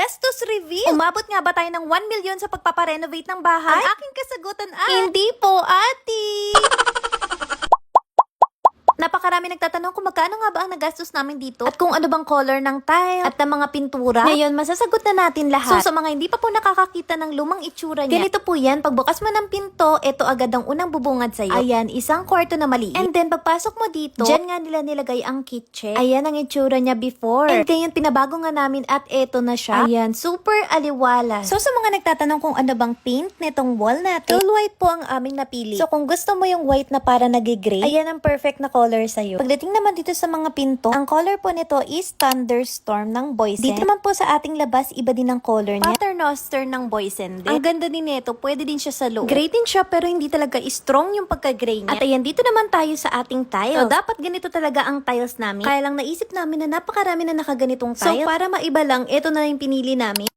Gastos reveal! Umabot nga ba tayo ng 1 million sa pagpaparenovate ng bahay? Ang aking kasagutan ay... Hindi po, ati! Nagtatanong kung magkano nga ba ang nagastos namin dito at kung ano bang color ng tile at ng mga pintura. Ngayon, masasagot na natin lahat. So, sa mga hindi pa po nakakakita ng lumang itsura niya, ganito po yan. Pagbukas mo ng pinto, ito agad ang unang bubungad sa'yo. Ayan, isang kwarto na maliit. And then, pagpasok mo dito, dyan nga nila nilagay ang kitchen. Ayan ang itsura niya before. And ngayon, pinabago nga namin at eto na siya. Ayan, super aliwala. So, sa mga nagtatanong kung ano bang paint nitong wall natin, Tool white po ang aming napili. So, kung gusto mo yung white na para nag-gray, ayan ang perfect na color sa'yo. Pagdating naman dito sa mga pinto, ang color po nito is Thunderstorm ng Boysen. Dito naman po sa ating labas, iba din ang color niya. Paternoster ng Boysen din. Ang ganda din nito, pwede din siya sa loob. Gray din siya, pero hindi talaga strong yung pagka-gray niya. At ayan, dito naman tayo sa ating tiles. So, dapat ganito talaga ang tiles namin. Kaya lang naisip namin na napakarami na nakaganitong tiles. So, para maiba lang, ito na yung pinili namin.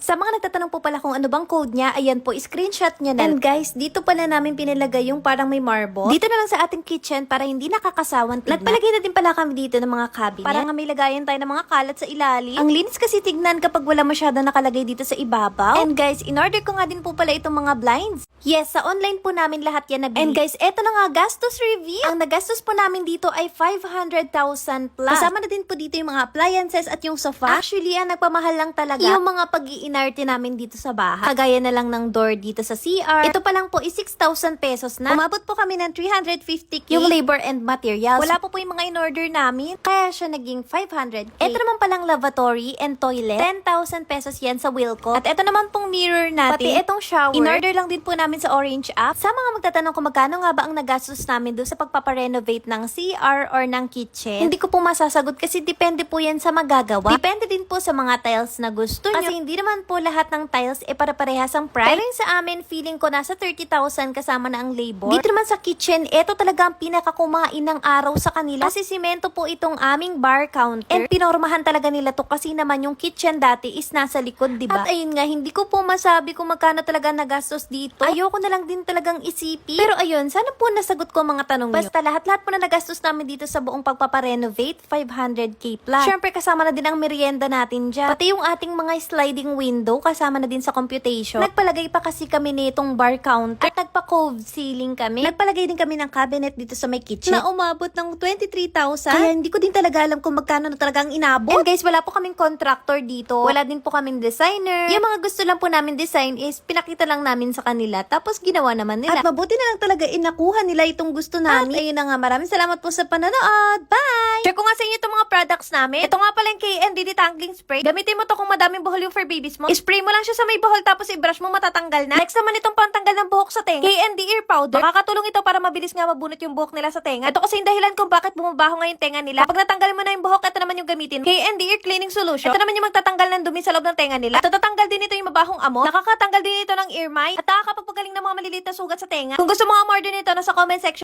Sa mga nagtatanong po pala kung ano bang code niya, ayan po, screenshot niya na. And guys, dito pala namin pinilagay yung parang may marble. Dito na lang sa ating kitchen para hindi nakakasawan tignan. Nagpalagay na din pala kami dito ng mga cabinet. Para nga may lagayan tayo ng mga kalat sa ilalim. Ang linis kasi tignan kapag wala masyado nakalagay dito sa ibabaw. And guys, in-order ko nga din po pala itong mga blinds. Yes, sa online po namin lahat yan nabili. And guys, eto na nga, gastos review. Ang nagastos po namin dito ay 500,000 plus. Kasama na din po dito yung mga appliances at yung sofa. Actually, ang nagpamahal lang talaga yung mga pag-iinarte namin dito sa bahay. Kagaya na lang ng door dito sa CR. Ito pa lang po is 6,000 pesos na. Umabot po kami ng 350k yung labor and materials. Wala po po yung mga in-order namin, kaya siya naging 500k. Ito naman palang lavatory and toilet. 10,000 pesos yan sa Wilco. At ito naman pong mirror natin. Pati itong shower. In-order lang din po namin sa Orange app. Sa mga magtatanong kung magkano nga ba ang nagastos namin doon sa pagpaparenovate ng CR or ng kitchen, hindi ko po masasagot kasi depende po yan sa magagawa. Depende din po sa mga tiles na gusto nyo. Kasi hindi naman po lahat ng tiles e para-parehas ang price. Pero yung sa amin, feeling ko nasa 30,000 kasama na ang labor. Dito naman sa kitchen, ito talaga ang pinakakumain ng araw sa kanila. Kasi simento po itong aming bar counter. And pinormahan talaga nila to kasi naman yung kitchen dati is nasa likod, di ba? At ayun nga, hindi ko po masabi kung magkano talaga nagastos dito. Ayoko na lang din talagang isipin. Pero ayun, sana po nasagot ko ang mga tanong Basta lahat-lahat po na nagastos namin dito sa buong pagpaparenovate, 500k plus. Siyempre kasama na din ang merienda natin dyan. Pati yung ating mga sliding window, kasama na din sa computation. Nagpalagay pa kasi kami nitong bar counter at nagpa-cove ceiling kami. Nagpalagay din kami ng cabinet dito sa may kitchen na umabot ng 23,000. Kaya hindi ko din talaga alam kung magkano na talaga ang inabot. And guys, wala po kaming contractor dito. Wala din po kaming designer. Yung mga gusto lang po namin design is pinakita lang namin sa kanila. Tapos ginawa naman nila. At mabuti na lang talaga inakuha nila itong gusto namin. At ayun na nga, maraming salamat po sa panonood. Bye! Share ko nga sa inyo itong mga products namin. Ito nga pala yung KND Detangling Spray. Gamitin mo to kung madaming buhol yung for babies mo. Spray mo lang siya sa may buhol tapos i-brush mo matatanggal na. Next naman itong pantanggal ng buhok sa tenga. KND Ear Powder. Makakatulong ito para mabilis nga mabunot yung buhok nila sa tenga. Ito kasi yung dahilan kung bakit bumabaho nga yung tenga nila. Kapag natanggal mo na yung buhok, ito naman yung gamitin. KND Ear Cleaning Solution. Ito naman yung magtatanggal ng dumi sa loob ng tenga nila. At tatatanggal din ito yung mabahong amo. Nakakatanggal din ito ng ear mite. At nakakapagpagaling ng mga maliliit na sugat sa tenga. Kung gusto mo nga order nito, nasa comment section